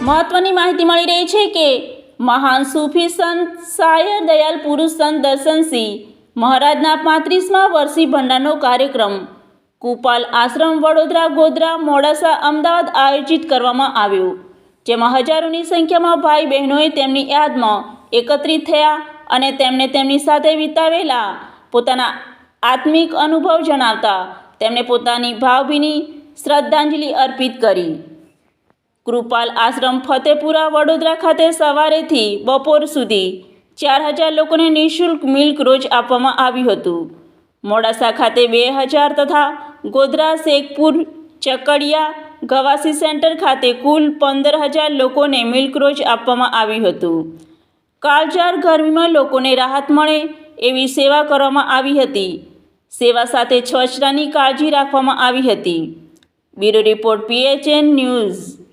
મહત્વની માહિતી મળી રહી છે કે મહાન સૂફી સંત શાયર દયાલ પુરુષ સંત દર્શનસિંહ મહારાજના પાંત્રીસમાં વર્ષી ભંડારનો કાર્યક્રમ કુપાલ આશ્રમ વડોદરા ગોધરા મોડાસા અમદાવાદ આયોજિત કરવામાં આવ્યો, જેમાં હજારોની સંખ્યામાં ભાઈ બહેનોએ તેમની યાદમાં એકત્રિત થયા અને તેમને તેમની સાથે વિતાવેલા પોતાના આત્મિક અનુભવ જણાવતા તેમણે પોતાની ભાવભીની શ્રદ્ધાંજલિ અર્પિત કરી. કૃપાલ આશ્રમ ફતેપુરા વડોદરા ખાતે સવારેથી બપોર સુધી ચાર હજાર લોકોને નિઃશુલ્ક મિલ્ક રોજ આપવામાં આવ્યું હતું. મોડાસા ખાતે બે હજાર તથા ગોધરા, શેખપુર, ચકડિયા, ગવાસી સેન્ટર ખાતે કુલ પંદર હજાર લોકોને મિલ્ક રોજ આપવામાં આવ્યું હતું. કાળજાર ગરમીમાં લોકોને રાહત મળે એવી સેવા કરવામાં આવી હતી. સેવા સાથે સ્વચ્છતાની કાળજી રાખવામાં આવી હતી. Bureau report PHN news.